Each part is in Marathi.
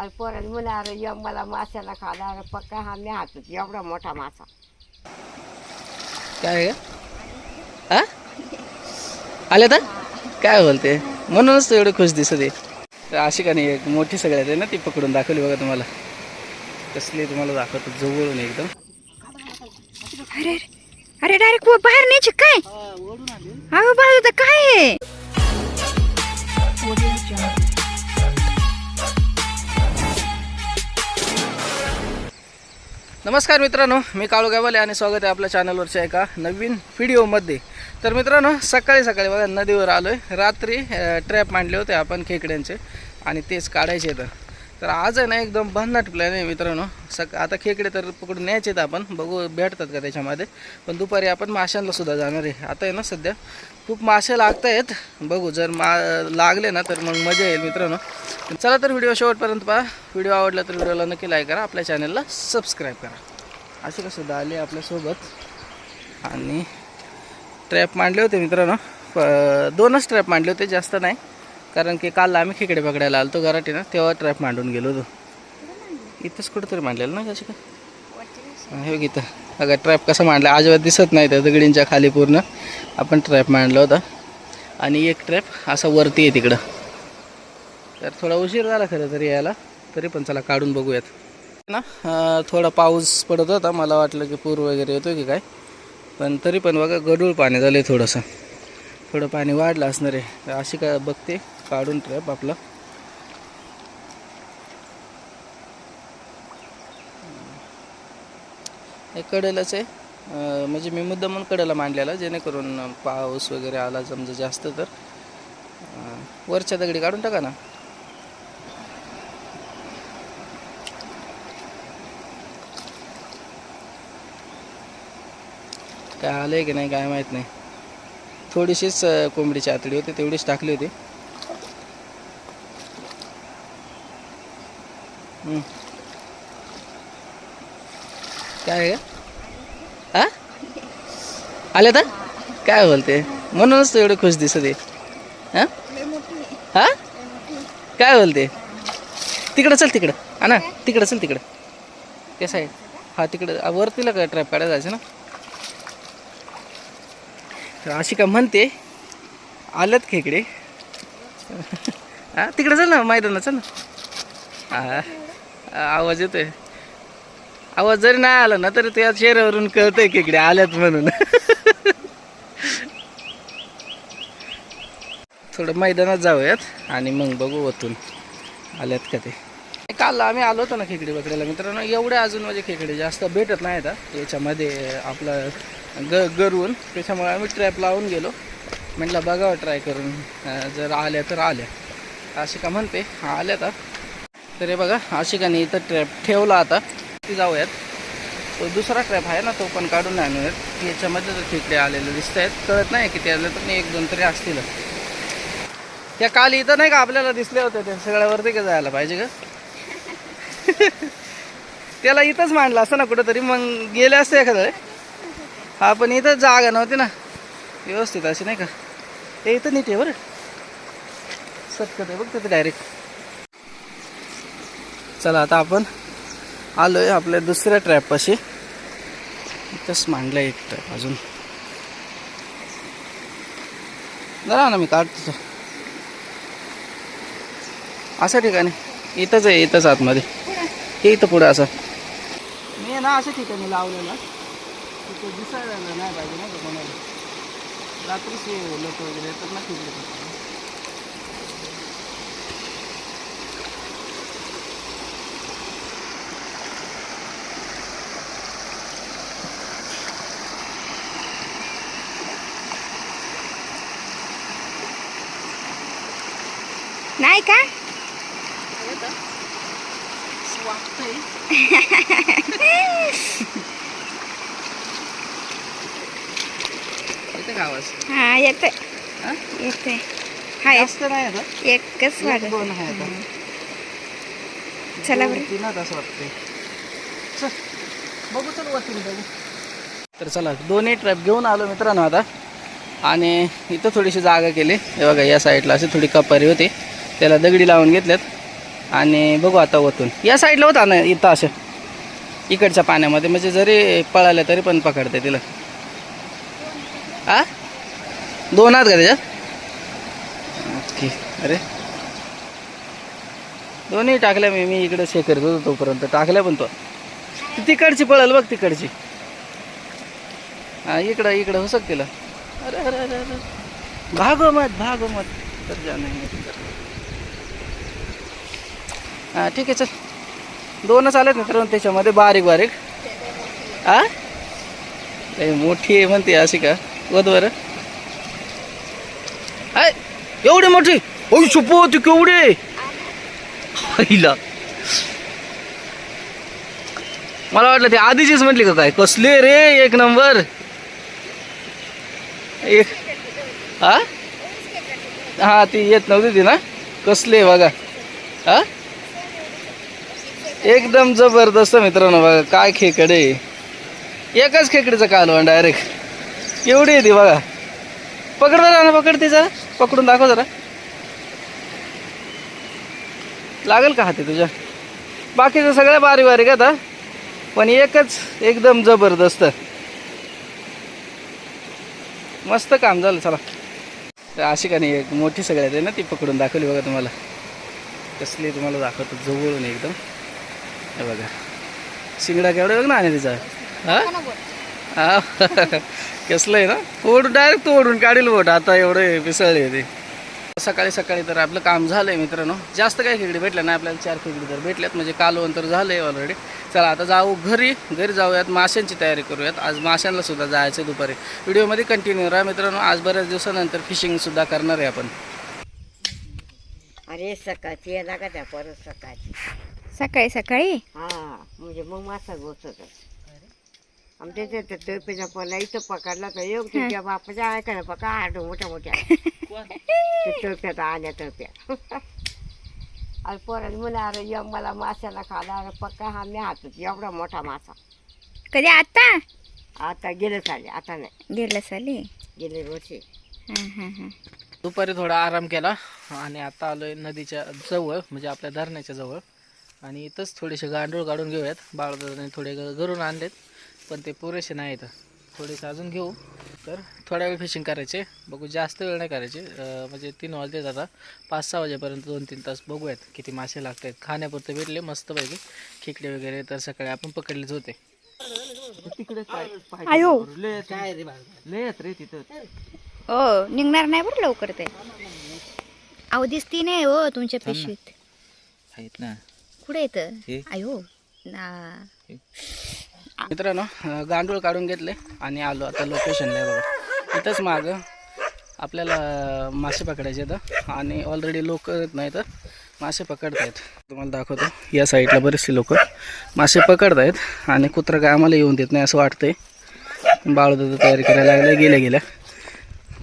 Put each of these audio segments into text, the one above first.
आणि पोराने म्हणा अरे य मला माशाला खाला. अरे पक्का हा मी हातात एवढा मोठा मासा. काय हा आले तर? काय बोलते? म्हणूनच तू एवढं खुश दिसत आहे अशी का नाही एक मोठी सगळ्यात आहे ना ती पकडून दाखवली बघा तुम्हाला. कसली तुम्हाला दाखवतो जवळून एकदम. अरे अरे डायरेक्ट बाहेर न्यायची काय अगं बाजू तर काय आहे? नमस्कार मित्रांनो मी काळू गावाले आणि स्वागत आहे आपल्या चॅनलवरच्या एका नवीन व्हिडिओमध्ये. तर मित्रांनो सकाळी सकाळी बघा नदीवर आलो आहे रात्री ट्रॅप मांडले होते आपण खेकड्यांचे आणि तेच काढायचे तर तर आज आहे ना एकदम भन्नाट प्लॅन आहे मित्रांनो. सक आता खेकडे तर पकडून न्यायचे आहेत आपण. बघू भेटतात का त्याच्यामध्ये. पण दुपारी आपण माशांना सुद्धा जाणार आहे. आता आहे ना सध्या खूप मासे लागत आहेत बघू जर मा लागले ना तर मग मजा येईल मित्रांनो. चला तर व्हिडिओ शेवटपर्यंत पहा. व्हिडिओ आवडला तर व्हिडिओला नक्की लाईक करा. आपल्या चॅनलला सबस्क्राईब करा. असे कसं आले आपल्यासोबत आणि ट्रॅप मांडले होते मित्रांनो. प- दोनच ट्रॅप मांडले होते जास्त नाही. कारण की काल आम्ही खेकडे पकडायला आलो तो गराटीनं तेव्हा ट्रॅप मांडून गेलो होतो. इथंच कुठंतरी मांडलेलं ना कशी का हे बघ अगं ट्रॅप कसा मांडला? अजिबात दिसत नाही त्या दगडींच्या खाली पूर्ण. आपण ट्रॅप मांडला होता. आणि एक ट्रॅप असा वरती आहे तिकडं. तर थोडा उशीर झाला खरं तरी यायला. तरी पण चला काढून बघूयात. ना थोडा पाऊस पडत होता. मला वाटलं की पूर वगैरे येतो की काय. पण तरी पण बघा गडूळ पाणी झालं आहे थोडंसं. थोडं पाणी वाढलं असणार आहे. अशी काय बघते. काढून ट्रॅप आपला. हे कडेलाच आहे. म्हणजे मी मुद्दा म्हणून कडेला मांडलेला जेणेकरून पाऊस वगैरे आला समजा जास्त तर. वरच्या दगडी काढून टाका ना. काय आलं आहे की नाही काय माहीत नाही. थोडीशीच कोंबडीची आतडी होती तेवढीच टाकली होती. काय आहे का हा? आले तर? काय बोलते? म्हणूनच तू एवढं खुश दिसत आहे. हा? हा? काय बोलते? तिकडं चल तिकडं. हा ना? तिकडं चल तिकडं. कसं आहे? हा तिकडं. वर वरतीला काय ट्रॅप काढायला जायचं ना? तर अशी का म्हणते आल्यात खेकडे. हा तिकडं चल ना मैदानात चल ना. हा. आवाज येतोय. आवाज जरी नाही आला ना तरी त्या चेहऱ्यावरून कळतंय खेकडे आल्यात म्हणून. थोडं मैदानात जाऊयात आणि मग बघू वतून आल्यात का ते. काल आम्ही आलो होतो ना खेकडे बकड्याला मित्रांनो एवढे अजून म्हणजे खेकडे जास्त भेटत नाहीत हा. याच्यामध्ये आपलं ग गरून त्याच्यामुळे आम्ही ट्रॅप लावून गेलो. म्हटलं बघावं ट्राय करून. जर आल्या तर आल्या. अशी का म्हणते आल्या तर. तर हे बघा आशिकाने इथं ट्रॅप ठेवला आता. ती जाऊयात. तो दुसरा ट्रॅप आहे ना तो पण काढून आणूयात. याच्यामध्ये तर खेकडे आलेले दिसत आहेत कळत नाही किती आले तर एक दोन तरी असतील. त्या काल इथं नाही का आपल्याला दिसले होते ते? सगळ्यावरती का जायला पाहिजे का त्याला इथंच मांडलं असतं ना कुठंतरी. मग गेले असते एखादं हा पण इथं जागा नव्हती ना. व्यवस्थित अशी नाही का. ते इथं नीट आहे बरं. सत्कत आहे बघ तिथं डायरेक्ट चला आता आपण आलोय आपल्या दुसऱ्या ट्रॅपपाशी इथंच मांडलं एक ट्रॅप अजून. जरा ना मी काढतो. तो. अशा ठिकाणी. इथंच आहे इथंच आतमध्ये. हे इथं पुढं असं. मी ना अशा ठिकाणी लावलेलं. तिथे दिसायला नाही पाहिजे ना का कोणाला? रात्रीच लोक वगैरे येतात ना तिकडे. नाही का? हा येते? येते? एकच चला बरं. बघू चल बघू तर चला दोन्ही ट्रॅप घेऊन आलो मित्रांनो आता. आणि इथं थोडीशी जागा केली. हे बघा या साईडला अशी थोडी कपारी होती. त्याला दगडी लावून घेतल्यात. आणि बघू आता ओतून या साईडला होता ना इथं असं. इकडच्या पाण्यामध्ये म्हणजे जरी पळाल्या तरी पण पकडते तिला. आ? दोन आहात का त्याच्यात? ओके. अरे. दोन्ही टाकल्या मी मी इकडे शेकर होतो तोपर्यंत. टाकल्या पण तो. तिकडची पळल बघ तिकडची. हा इकडं इकडं हो तिला. अरे अरे अरे अरे. भागो मत भागो मत तर जाणे हां ठीक आहे चल. दोनच आलेत मित्रांनो त्याच्यामध्ये बारीक बारीक. आ मोठी आहे म्हणते अशी का? वध बरं. आय एवढी मोठी? ओय सुपो तू केवढे हिला मला वाटलं ते आधीचीच म्हटली का काय? कसले रे एक नंबर? एक. हा? हा ती येत नव्हती ती ना? कसले बघा. हा? एकदम जबरदस्त मित्रांनो बघा काय खेकडे. एकच खेकडीचं कालवण डायरेक्ट एवढी आहे ती बघा. पकड जरा ना पकडते जरा. पकडून दाखव जरा. लागेल का हाती तुझ्या? बाकीचं सगळ्या बारीक बारीक आता? पण एकच एकदम जबरदस्त. मस्त काम झालं चला. तर अशी का नाही एक मोठी सगळ्यात आहे ना ती पकडून दाखवली बघा तुम्हाला. कसली तुम्हाला दाखवतो जवळून एकदम. हे बघा. शिंगडा केवढा बघ ना आणि तिचा. हा? हा. कसलं आहे ना? ओढ डायरेक्ट ओढून काढील बोट आता एवढं पिसळले ते. सकाळी सकाळी तर आपलं काम झालंय मित्रांनो. जास्त काही खेकडी भेटल्या नाही आपल्याला चार खेकडी तर भेटल्यात. म्हणजे कालवण तर झालंय ऑलरेडी चला आता जाऊ घरी. घरी जाऊयात माशांची तयारी करूयात. आज माशांना सुद्धा जायचं दुपारी. व्हिडिओमध्ये कंटिन्यू राहा मित्रांनो. आज बऱ्याच दिवसानंतर फिशिंग सुद्धा करणार आहे आपण. अरे सकाळची येणार का त्या परत सकाळची. सकाळी सकाळी? हा म्हणजे मग मासा गोचत आमच्या इथे ते तळपेचा पडला इथं पकडला तर येऊ तुझ्या बापाच्या ऐकायला पका आठ मोठ्या मोठ्या. ते तळप्यात आल्या तळप्या अरे पोराने म्हणा अरे यम मला माशाला खाला अरे पक्का हा मी हातात एवढा मोठा मासा. कधी आता? आता गेलं चाले आता नाही. गेलं साली? गेले वर्षी. हां हां हां. दुपारी थोडा आराम केला आणि आता आलोय नदीच्या जवळ म्हणजे आपल्या धरणाच्या जवळ. आणि इथंच थोडेसे गांडूळ काढून घेऊयात. बाळदादाने थोडे घरून आणलेत पण ते पुरेसे नाहीत थोडेसे अजून घेऊ. तर थोड्या वेळ फिशिंग करायचे. बघू जास्त वेळ नाही करायचे. म्हणजे तीन वाजले आता. पाच सहा वाजेपर्यंत दोन तीन तास बघूयात किती मासे लागत आहेत खाण्यापुरते भेटले मस्तपैकी. खेकडे वगैरे तर सकाळी आपण पकडलेच होते. तिकडे काय आयो. काय रे तिथं. हो निघणार नाही बरं लवकर ते. अहो दिसती नाही हो तुमच्या पिशवीत. आहेत ना. कुठे येतं. हे? आयो ना. मित्रांनो अं, गांडूळ काढून घेतले आणि आलो आता लोकेशनला बघा. इथंच मागं आपल्याला अं, मासे पकडायचे आहेत आणि ऑलरेडी लोक नाही तर मासे पकडतायत. तुम्हाला दाखवतो या साईडला बरेचसे लोक मासे पकडतायत आणि कुत्रा काय आम्हाला येऊन देत नाही असं वाटतंय. बाळदादा तयारी करायला लागल्या गेल्या गेल्या.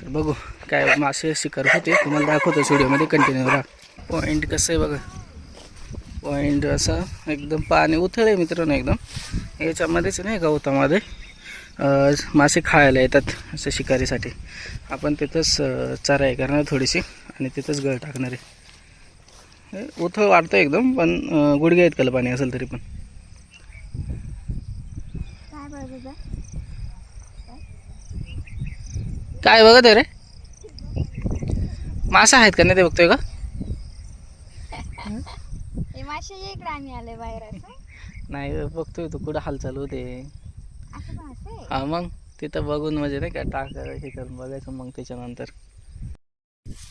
तर बघू काय मासे शिकार होते. तुम्हाला दाखवतो व्हिडिओमध्ये कंटिन्यू राहा. पॉईंट कसं आहे बघा. पॉईंट असं एकदम पाणी उथळ आहे मित्रांनो एकदम. याच्यामध्येच नाही गवतामध्ये मासे खायला येतात असं शिकारीसाठी. आपण तिथंच चराई करणार थोडीशी आणि तिथंच गळ टाकणार आहे. उथळ वाटतं एकदम पण अं, गुडघे आहेत कल पाणी असेल तरी पण. काय बघत आहे रे? मासा आहेत का नाही ते बघतोय का? मासे इकडे आम्ही आले बाहेर असं? नाही बघतोय तू कुठं हालचाल होते. असं पण असं? हा मग? तिथं बघून म्हणजे नाही का टाक हे करून बघायचं मग त्याच्यानंतर.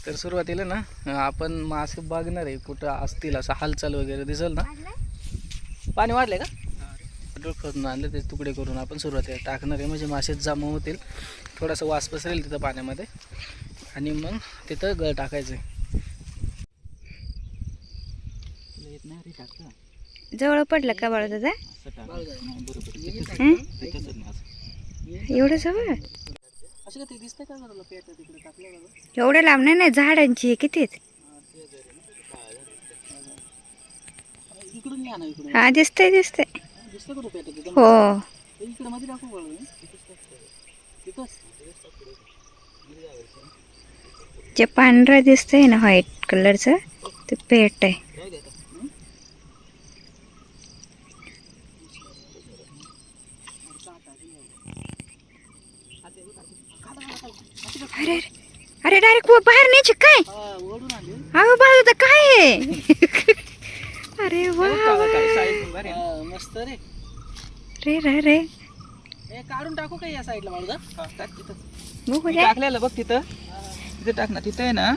तर सुरुवातीला ना आपण मासे बघणार आहे कुठं असतील असं हालचाल वगैरे दिसेल ना. पाणी वाढले का? खोदून आणले ते तुकडे करून आपण सुरुवातीला टाकणार आहे. म्हणजे मासे जमा होतील. थोडासा वास पसरेल तिथं पाण्यामध्ये. आणि मग तिथं गळ टाकायचं येत नाही रे टाकता जवळ पडलं का बाळा दादा? बरोबर. एवढं जवळ? असं का ते दिसतंय का जरा पेट तिकडे टाकलं बघा एवढं लांब नाही ना झाडांची कितीच हा दिसतंय दिसतंय. हो. जे पांढरं दिसतंय ना व्हाईट कलरचं ते पेट आहे. अरे अरे अरे डायरेक्ट बाहेर न्यायचे काय? अगं बाजू तर काय आहे? अरे वा मस्त रे. रे रे रे. काढून टाकू का या साईडला बाळूदा टाक तिथं. टाकलेलं बघ तिथं. तिथे टाक ना तिथे आहे ना.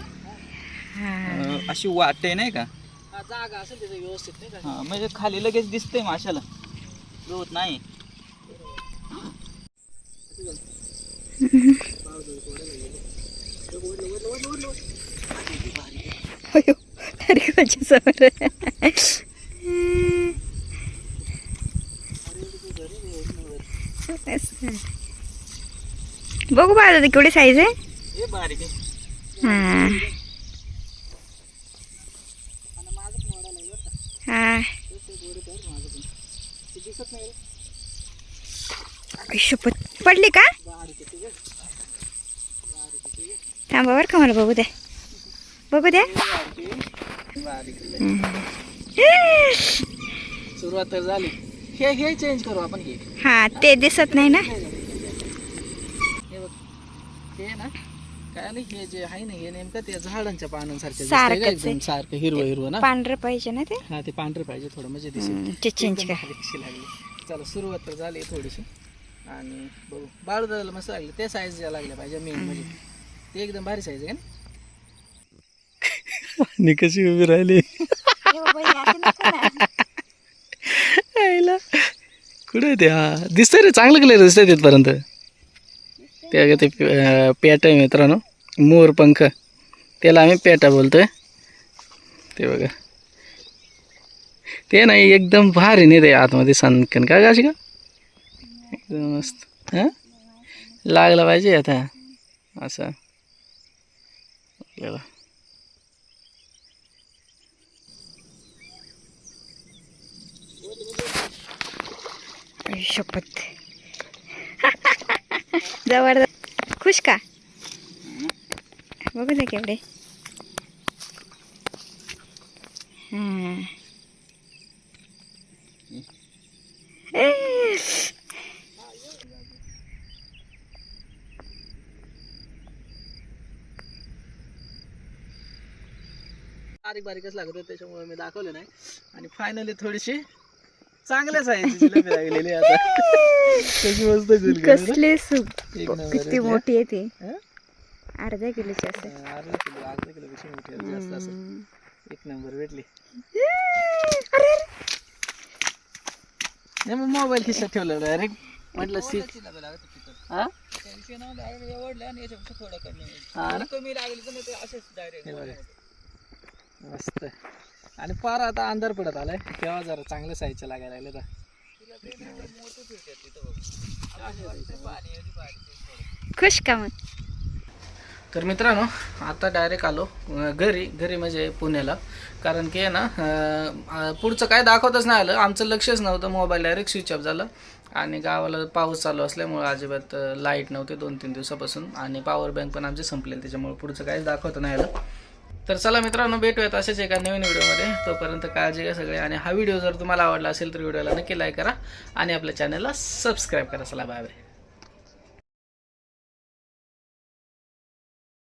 हा. अशी वाटे नाही का? हा, जागा असेल तिथं व्यवस्थित नाही का? हा म्हणजे खाली लगेच दिसतंय माशाला. गवत नाही. अयो डायरेक्ट समोर. बघू बाजू केवढी साईज आहे. हे. शपथ पडली का? थांबा बरं का मला बघू द्या. बघू द्या. सुरुवात तर झाली. हे हे चेंज करू आपण हे. हा ते दिसत नाही ना? हे बघ. हे ना काय नाही हे जे आहे ना हे नेमकं ते झाडांच्या पानांसारखं दिसतंय का सारखंच एकदम आहे. सारखं हिरवं हिरवं ना? पांढरं पाहिजे ना ते? हा ते पांढरे पाहिजे थोडं म्हणजे दिसेल. ते चेंज एकदम कर. लागली. चला सुरुवात तर झाली थोडीशी. आणि बघू बाळू दादाला मस्त लागले. ते साईज लागल्या पाहिजे मेन म्हणजे. एकदम भारी साईज आहे ना कशी उभी राहिली? आईला. कुठे ते? हा. दिसतंय रे चांगलं क्लिअर दिसतंय तिथपर्यंत. ते अगं ते पेट आहे मित्रांनो. मोर पंख. त्याला आम्ही पेटा बोलतोय. ते बघा. ते नाही एकदम भारी नाही ते आतमध्ये सनकन का अशी का एकदम मस्त. हां? लागलं पाहिजे आता. असं. आपल्याला आई शपथ जबरदस्त खुश का बघू दे केवढे हा. बारीक बारीकच लागत होते त्याच्यामुळे मी दाखवले नाही. आणि फायनली थोडीशी चांगल्याच आहे लागलेली आता. कशी मस्त? कसले सूप. एक नंबर किती आहे. मोठी आहे ती. हं? अर्ध्या किलोची असेल. अर्धा किलो अर्धा किलोपेक्षा मोठी आहे, जास्त असेल. हम्म. एक नंबर भेटली. अरे नाही मग मोबाईल खिशात ठेवला डायरेक्ट म्हटलं सीट. हा? हा ना? हे बघा. मस्त. आणि पार आता अंधार पडत आलाय. तेव्हा जरा चांगलं साईजच्या लागायला लागले खुश का मग? तर मित्रांनो आता डायरेक्ट आलो घरी. घरी म्हणजे पुण्याला. कारण की आहे ना पुढचं काय दाखवतच नाही आलं. आमचं लक्षच नव्हतं. मोबाईल डायरेक्ट स्विच ऑफ झालं. आणि गावाला पाऊस चालू असल्यामुळं अजिबात लाइट नव्हते दोन तीन दिवसापासून. आणि पॉवर बँक पण आमचे संपले त्याच्यामुळे पुढचं काहीच दाखवत नाही आलं. तर चला मित्रांनो भेटूयात असेच एका नवीन व्हिडिओमध्ये. तोपर्यंत काळजी घ्या सगळे आणि हा व्हिडिओ जर तुम्हाला आवडला असेल तर व्हिडिओला नक्की लाईक करा आणि आपल्या चॅनलला सबस्क्राईब करा. चला बाय बाय